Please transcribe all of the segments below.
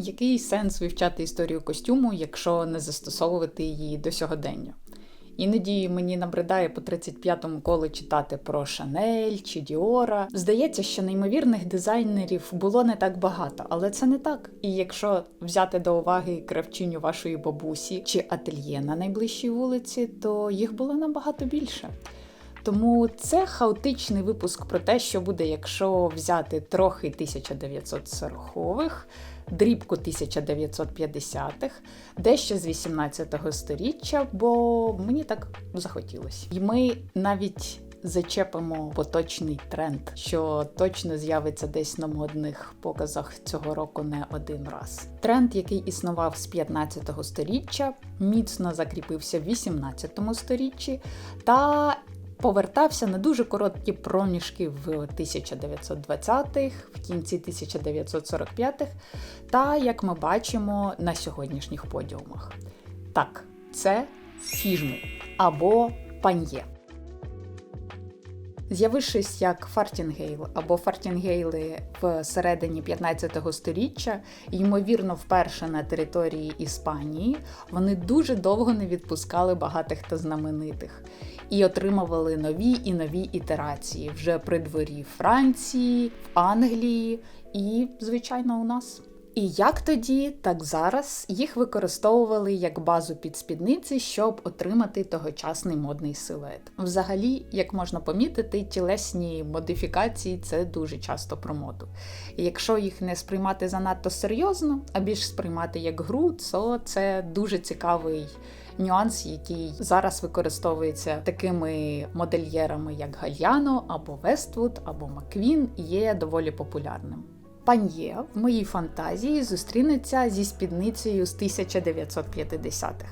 Який сенс вивчати історію костюму, якщо не застосовувати її до сьогодення? Іноді мені набридає по 35-му колу читати про Шанель чи Діора. Здається, що неймовірних дизайнерів було не так багато, але це не так. І якщо взяти до уваги кравчиню вашої бабусі чи ательє на найближчій вулиці, то їх було набагато більше. Тому це хаотичний випуск про те, що буде, якщо взяти трохи 1940-х, дрібку 1950-х, дещо з 18-го сторіччя, бо мені так захотілося. І ми навіть зачепимо поточний тренд, що точно з'явиться десь на модних показах цього року не один раз. Тренд, який існував з 15-го сторіччя, міцно закріпився в 18-му сторіччі та повертався на дуже короткі проміжки в 1920-х, в кінці 1945-х, та, як ми бачимо, на сьогоднішніх подіумах. Так, це фіжми або пан'є. З'явившись як фартінгейл або фартінгейли в середині 15 століття, ймовірно, вперше на території Іспанії, вони дуже довго не відпускали багатих та знаменитих і отримували нові і нові ітерації вже при дворі Франції, в Англії і, звичайно, у нас. І як тоді, так зараз їх використовували як базу під спідниці, щоб отримати тогочасний модний силует. Взагалі, як можна помітити, тілесні модифікації це дуже часто про моду. І якщо їх не сприймати занадто серйозно, а більш сприймати як гру, то це дуже цікавий. Нюанс, який зараз використовується такими модельєрами, як Гальяно або Вествуд, або Маквін, є доволі популярним. Пан'є в моїй фантазії зустрінеться зі спідницею з 1950-х,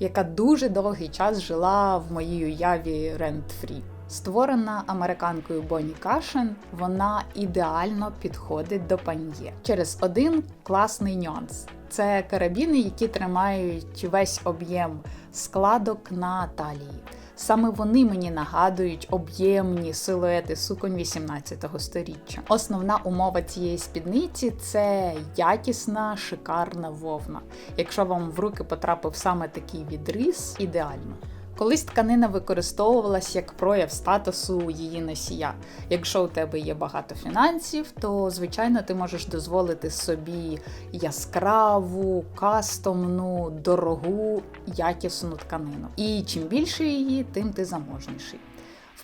яка дуже довгий час жила в моїй уяві рент-фрі. Створена американкою Бонні Кашен, вона ідеально підходить до пан'є через один класний нюанс. Це карабіни, які тримають весь об'єм складок на талії. Саме вони мені нагадують об'ємні силуети суконь 18 століття. Основна умова цієї спідниці це якісна, шикарна вовна. Якщо вам в руки потрапив саме такий відріз, ідеально. Колись тканина використовувалась як прояв статусу її носія. Якщо у тебе є багато фінансів, то звичайно ти можеш дозволити собі яскраву, кастомну, дорогу, якісну тканину. І чим більше її, тим ти заможніший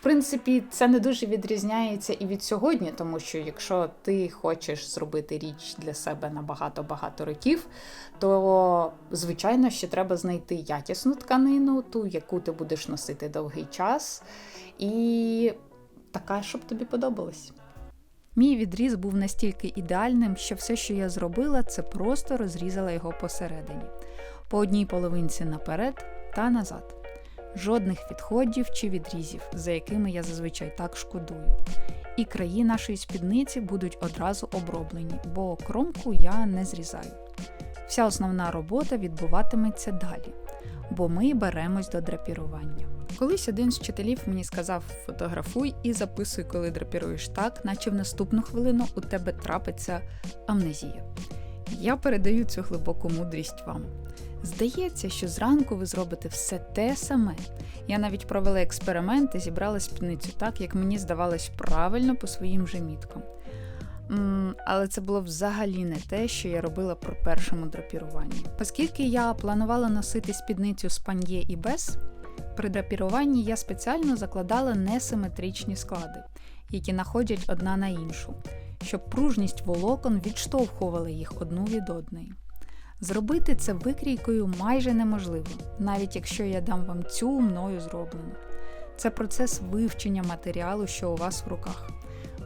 принципі, це не дуже відрізняється і від сьогодні, тому що якщо ти хочеш зробити річ для себе на багато-багато років, то звичайно ще треба знайти якісну тканину, ту, яку ти будеш носити довгий час, і така, щоб тобі подобалось. Мій відріз був настільки ідеальним, що все, що я зробила, це просто розрізала його посередині, по одній половинці наперед та назад жодних відходів чи відрізів, за якими я зазвичай так шкодую. І краї нашої спідниці будуть одразу оброблені, бо кромку я не зрізаю. Вся основна робота відбуватиметься далі, бо ми беремось до драпірування. Колись один з вчителів мені сказав: фотографуй і записуй, коли драпіруєш так, наче в наступну хвилину у тебе трапиться амнезія. Я передаю цю глибоку мудрість вам. Здається, що зранку ви зробите все те саме. Я навіть провела експеримент і зібрала спідницю так, як мені здавалось правильно по своїм же міткам. Але це було взагалі не те, що я робила при першому драпіруванні. Оскільки я планувала носити спідницю з пан'є і без, при драпіруванні я спеціально закладала несиметричні склади, які находять одна на іншу, щоб пружність волокон відштовхувала їх одну від одної. Зробити це викрійкою майже неможливо, навіть якщо я дам вам цю мною зроблену. Це процес вивчення матеріалу, що у вас в руках.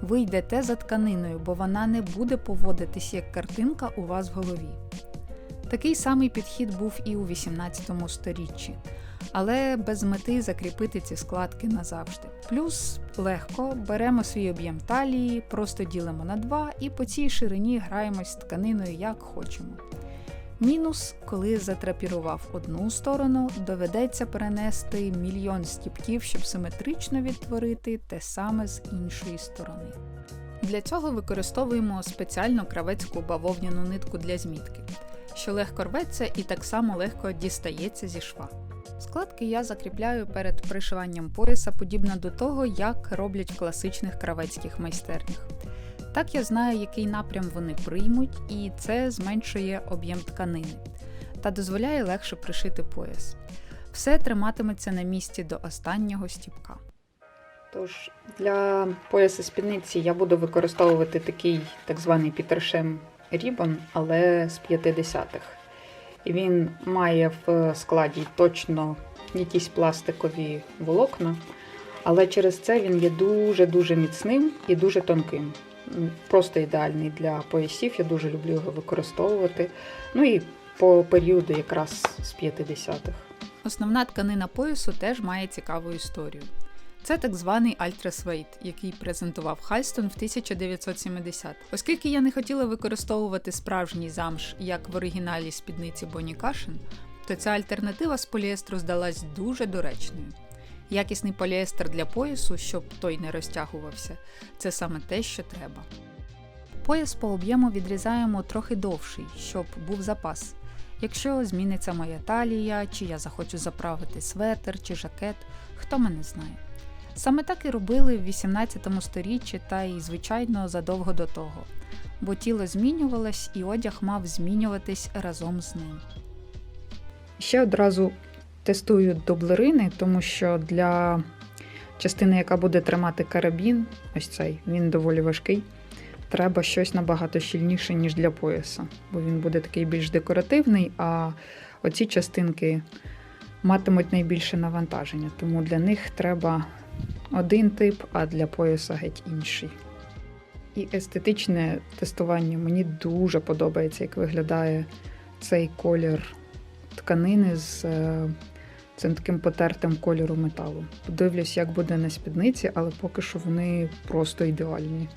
Ви йдете за тканиною, бо вона не буде поводитись як картинка у вас в голові. Такий самий підхід був і у 18 сторіччі, але без мети закріпити ці складки назавжди. Плюс легко беремо свій об'єм талії, просто ділимо на два і по цій ширині граємось з тканиною як хочемо. Мінус, коли затрапірував одну сторону, доведеться перенести мільйон стіпків, щоб симетрично відтворити те саме з іншої сторони. Для цього використовуємо спеціальну кравецьку бавовняну нитку для змітки, що легко рветься і так само легко дістається зі шва. Складки я закріпляю перед пришиванням пояса подібно до того, як роблять в класичних кравецьких майстернях. Так я знаю, який напрям вони приймуть, і це зменшує об'єм тканини та дозволяє легше пришити пояс. Все триматиметься на місці до останнього стіпка. Тож для пояса спідниці я буду використовувати такий так званий Пітершем Рібон, але з 50-х. І він має в складі точно якісь пластикові волокна, але через це він є дуже-дуже міцним і дуже тонким. Просто ідеальний для поясів, я дуже люблю його використовувати. Ну і по періоду якраз з 50-х. Основна тканина поясу теж має цікаву історію. Це так званий Альтрасвейт, який презентував Хальстон в 1970. Оскільки я не хотіла використовувати справжній замш, як в оригіналі спідниці Бонні Кашин, то ця альтернатива з поліестру здалась дуже доречною. Якісний поліестер для поясу, щоб той не розтягувався, це саме те, що треба. Пояс по об'єму відрізаємо трохи довший, щоб був запас. Якщо зміниться моя талія, чи я захочу заправити светр чи жакет, хто мене знає. Саме так і робили в 18 сторіччі та й, звичайно, задовго до того, бо тіло змінювалось і одяг мав змінюватись разом з ним. Ще одразу тестую дублерини, тому що для частини, яка буде тримати карабін, ось цей, він доволі важкий. Треба щось набагато щільніше, ніж для пояса, бо він буде такий більш декоративний, а оці частинки матимуть найбільше навантаження, тому для них треба один тип, а для пояса геть інший. І естетичне тестування мені дуже подобається, як виглядає цей колір тканини з е, цим таким потертим кольором металу. Подивлюсь, як буде на спідниці, але поки що вони просто ідеальні.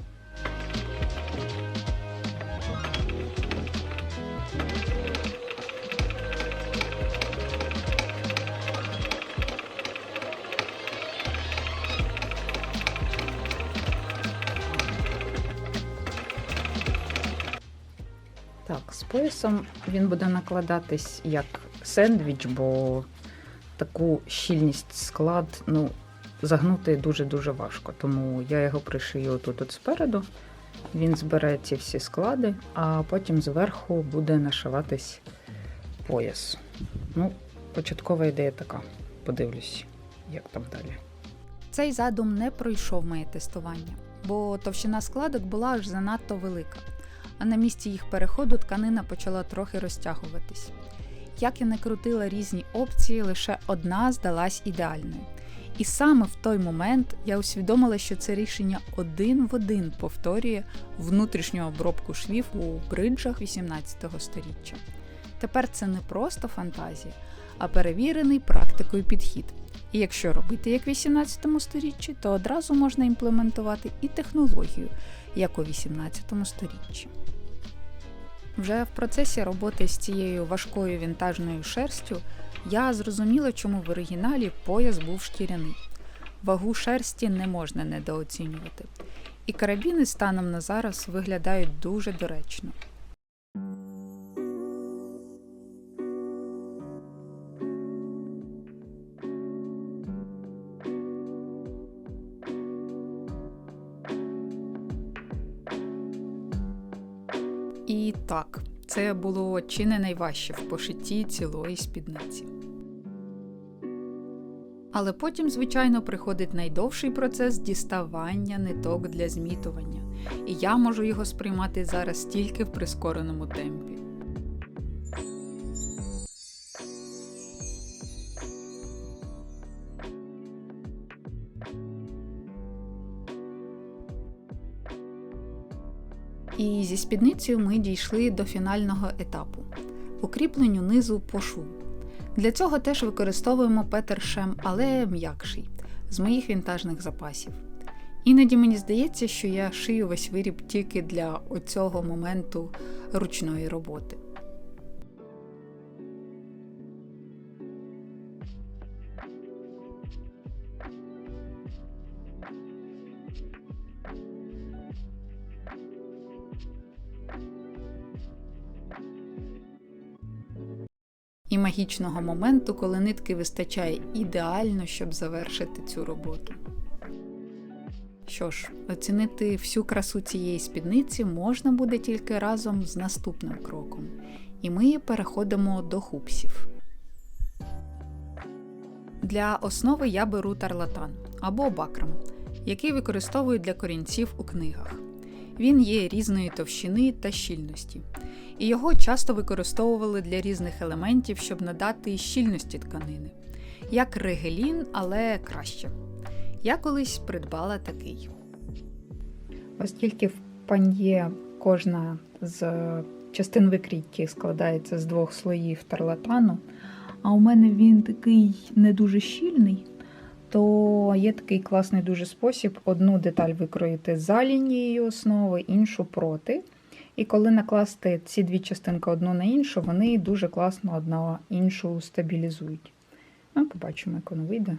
Так, з поясом він буде накладатись як сендвіч, бо таку щільність склад ну, загнути дуже-дуже важко. Тому я його пришию тут от спереду. Він збере ці всі склади, а потім зверху буде нашиватись пояс. Ну, Початкова ідея така. Подивлюсь, як там далі. Цей задум не пройшов моє тестування, бо товщина складок була аж занадто велика а на місці їх переходу тканина почала трохи розтягуватись. Як я не крутила різні опції, лише одна здалась ідеальною. І саме в той момент я усвідомила, що це рішення один в один повторює внутрішню обробку швів у бриджах 18 століття. Тепер це не просто фантазія, а перевірений практикою підхід. І якщо робити як в 18 сторіччі, то одразу можна імплементувати і технологію, як у 18 сторіччі. Вже в процесі роботи з цією важкою вінтажною шерстю я зрозуміла, чому в оригіналі пояс був шкіряний. Вагу шерсті не можна недооцінювати. І карабіни станом на зараз виглядають дуже доречно. Так, це було чи не найважче в пошитті цілої спідниці. Але потім, звичайно, приходить найдовший процес діставання ниток для змітування, і я можу його сприймати зараз тільки в прискореному темпі. І зі спідницею ми дійшли до фінального етапу укріпленню низу по шву. Для цього теж використовуємо петершем, але м'якший, з моїх вінтажних запасів. Іноді мені здається, що я шию весь виріб тільки для оцього моменту ручної роботи. І магічного моменту, коли нитки вистачає ідеально, щоб завершити цю роботу. Що ж, оцінити всю красу цієї спідниці можна буде тільки разом з наступним кроком. І ми переходимо до хупсів. Для основи я беру тарлатан або бакрам, який використовують для корінців у книгах. Він є різної товщини та щільності, і його часто використовували для різних елементів, щоб надати щільності тканини, як регелін, але краще. Я колись придбала такий. Оскільки в пан'є кожна з частин викрійки складається з двох слоїв тарлатану, а у мене він такий не дуже щільний, то є такий класний дуже спосіб одну деталь викроїти за лінією основи, іншу проти. І коли накласти ці дві частинки одну на іншу, вони дуже класно одна іншу стабілізують. Ну, побачимо, як воно вийде.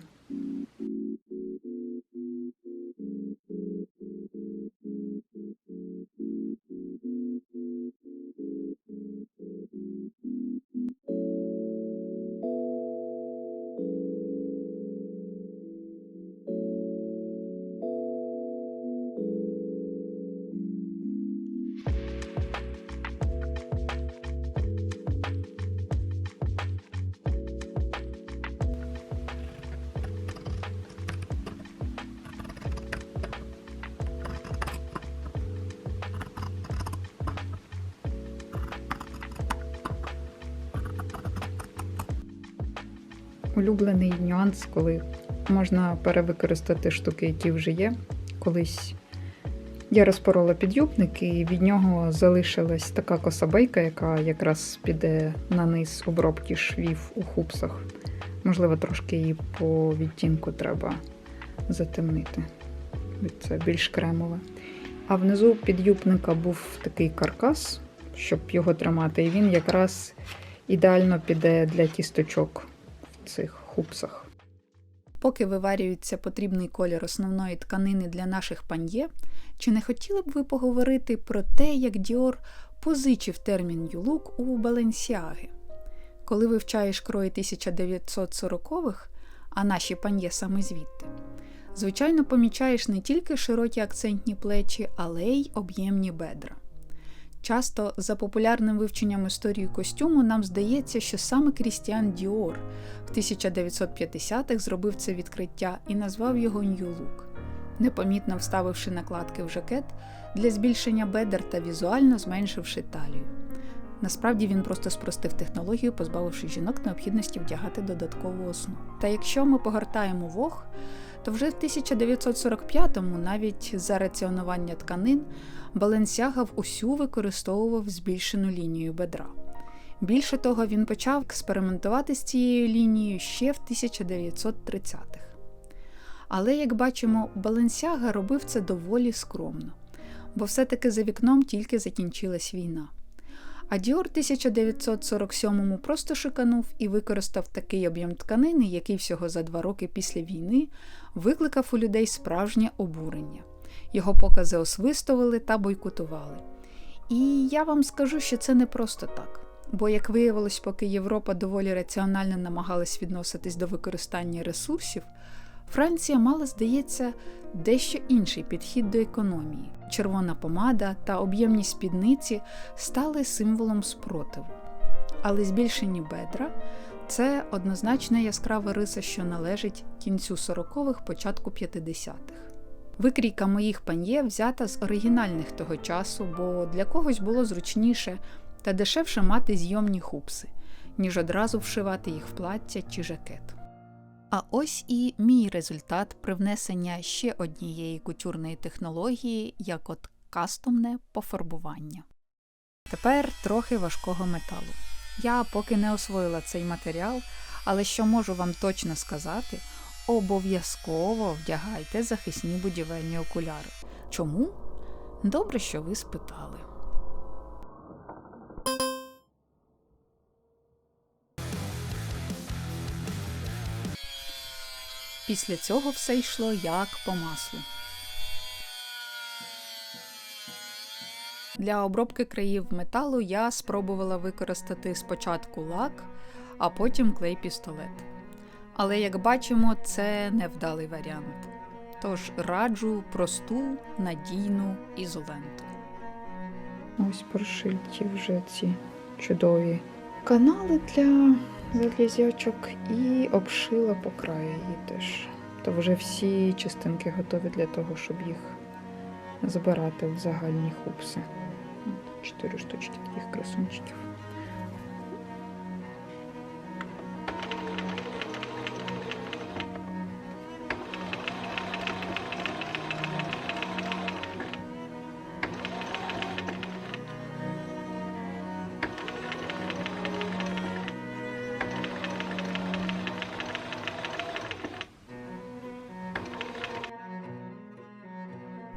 Улюблений нюанс, коли можна перевикористати штуки, які вже є. Колись я розпорола підюбник, і від нього залишилась така косабейка, яка якраз піде на низ обробки швів у хупсах. Можливо, трошки її по відтінку треба затемнити. Це більш кремове. А внизу підюбника був такий каркас, щоб його тримати, і він якраз ідеально піде для тісточок в цих хупсах. Поки виварюється потрібний колір основної тканини для наших пан'є, чи не хотіли б ви поговорити про те, як Діор позичив термін юлук у Баленсіаги? Коли вивчаєш крої 1940-х, а наші пан'є саме звідти, звичайно, помічаєш не тільки широкі акцентні плечі, але й об'ємні бедра. Часто за популярним вивченням історії костюму нам здається, що саме Крістіан Діор в 1950-х зробив це відкриття і назвав його New Look, непомітно вставивши накладки в жакет для збільшення бедер та візуально зменшивши талію. Насправді він просто спростив технологію, позбавивши жінок необхідності вдягати додаткову основу. Та якщо ми погортаємо вог, то вже в 1945-му навіть за раціонування тканин Баленсяга усю використовував збільшену лінію бедра. Більше того, він почав експериментувати з цією лінією ще в 1930-х. Але, як бачимо, Баленсяга робив це доволі скромно, бо все-таки за вікном тільки закінчилась війна. А Діор 1947-му просто шиканув і використав такий об'єм тканини, який всього за два роки після війни викликав у людей справжнє обурення. Його покази освистували та бойкотували. І я вам скажу, що це не просто так. Бо, як виявилось, поки Європа доволі раціонально намагалась відноситись до використання ресурсів, Франція мала, здається, дещо інший підхід до економії. Червона помада та об'ємні спідниці стали символом спротиву. Але збільшені бедра це однозначно яскрава риса, що належить кінцю 40-х, початку 50-х. Викрійка моїх пан'є взята з оригінальних того часу, бо для когось було зручніше та дешевше мати зйомні хупси, ніж одразу вшивати їх в плаття чи жакет. А ось і мій результат привнесення ще однієї кутюрної технології, як от кастомне пофарбування. Тепер трохи важкого металу. Я поки не освоїла цей матеріал, але що можу вам точно сказати, обов'язково вдягайте захисні будівельні окуляри. Чому? Добре, що ви спитали. Після цього все йшло як по маслу. Для обробки країв металу я спробувала використати спочатку лак, а потім клей-пістолет. Але як бачимо, це невдалий варіант. Тож раджу просту надійну ізоленту. Ось прошиті вже ці чудові канали для залізячок і обшила по краю її теж. То вже всі частинки готові для того, щоб їх збирати в загальні хупси. Чотири штучки таких красунчиків.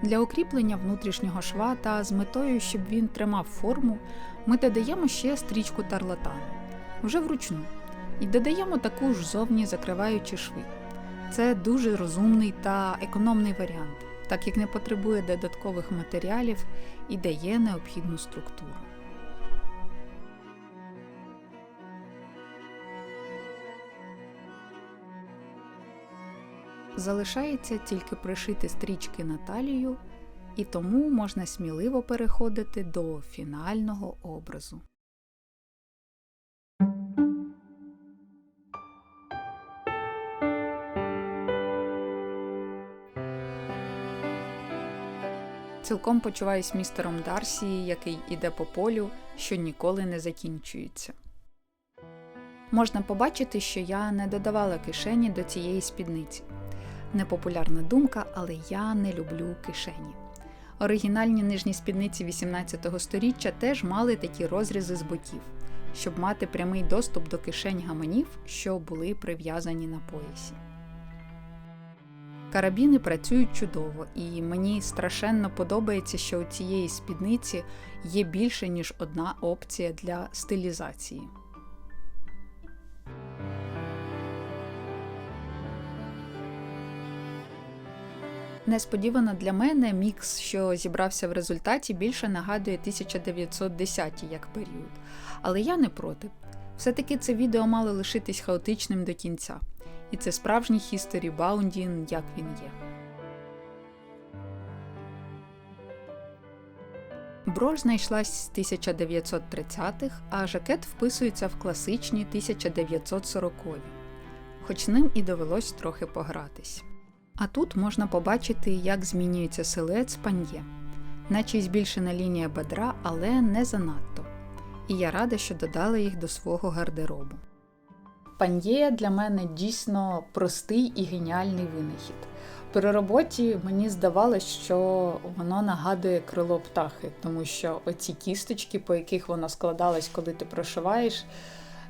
Для укріплення внутрішнього шва та з метою, щоб він тримав форму, ми додаємо ще стрічку тарлатану, вже вручну, і додаємо таку ж зовні закриваючі шви. Це дуже розумний та економний варіант, так як не потребує додаткових матеріалів і дає необхідну структуру. Залишається тільки пришити стрічки на талію, і тому можна сміливо переходити до фінального образу. Цілком почуваюсь містером Дарсі, який іде по полю, що ніколи не закінчується. Можна побачити, що я не додавала кишені до цієї спідниці. Непопулярна думка, але я не люблю кишені. Оригінальні нижні спідниці 18 століття теж мали такі розрізи з боків, щоб мати прямий доступ до кишень гаманів, що були прив'язані на поясі. Карабіни працюють чудово, і мені страшенно подобається, що у цієї спідниці є більше, ніж одна опція для стилізації. Несподівано для мене мікс, що зібрався в результаті, більше нагадує 1910 як період. Але я не проти. Все-таки це відео мало лишитись хаотичним до кінця. І це справжній хісторі Баундін, як він є. Брош знайшлась з 1930-х, а жакет вписується в класичні 1940-ві. Хоч ним і довелось трохи погратись. А тут можна побачити, як змінюється силует спан'є, наче й збільшена лінія бедра, але не занадто. І я рада, що додала їх до свого гардеробу. Пан'є для мене дійсно простий і геніальний винахід. При роботі мені здавалось, що воно нагадує крило птахи, тому що оці кісточки, по яких воно складалось, коли ти прошиваєш,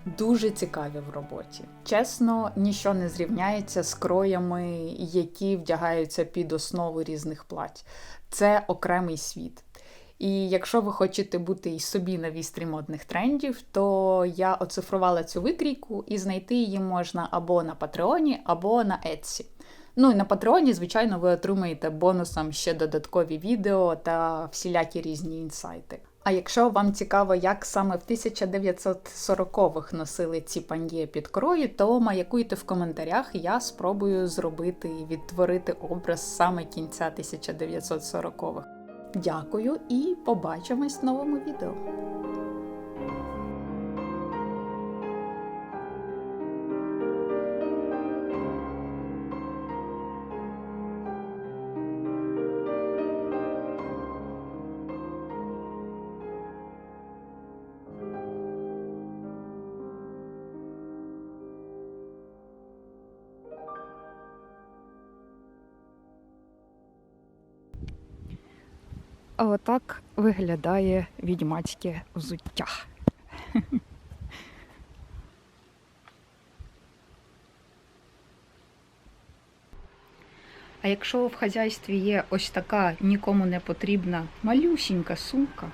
дуже цікаві в роботі. Чесно, ніщо не зрівняється з кроями, які вдягаються під основу різних плать. Це окремий світ. І якщо ви хочете бути і собі на вістрі модних трендів, то я оцифрувала цю викрійку і знайти її можна або на Патреоні, або на Etsy. Ну і на Патреоні, звичайно, ви отримаєте бонусом ще додаткові відео та всілякі різні інсайти. А якщо вам цікаво, як саме в 1940-х носили ці паньє під крої, то маякуйте в коментарях, я спробую зробити і відтворити образ саме кінця 1940-х. Дякую і побачимось в новому відео. А отак виглядає відьмацьке взуття. А якщо в хазяйстві є ось така нікому не потрібна малюсінька сумка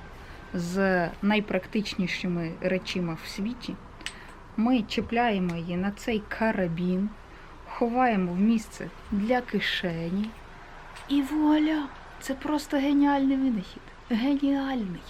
з найпрактичнішими речима в світі, ми чіпляємо її на цей карабін, ховаємо в місце для кишені. І вуаля! Це просто геніальний винахід. Геніальний.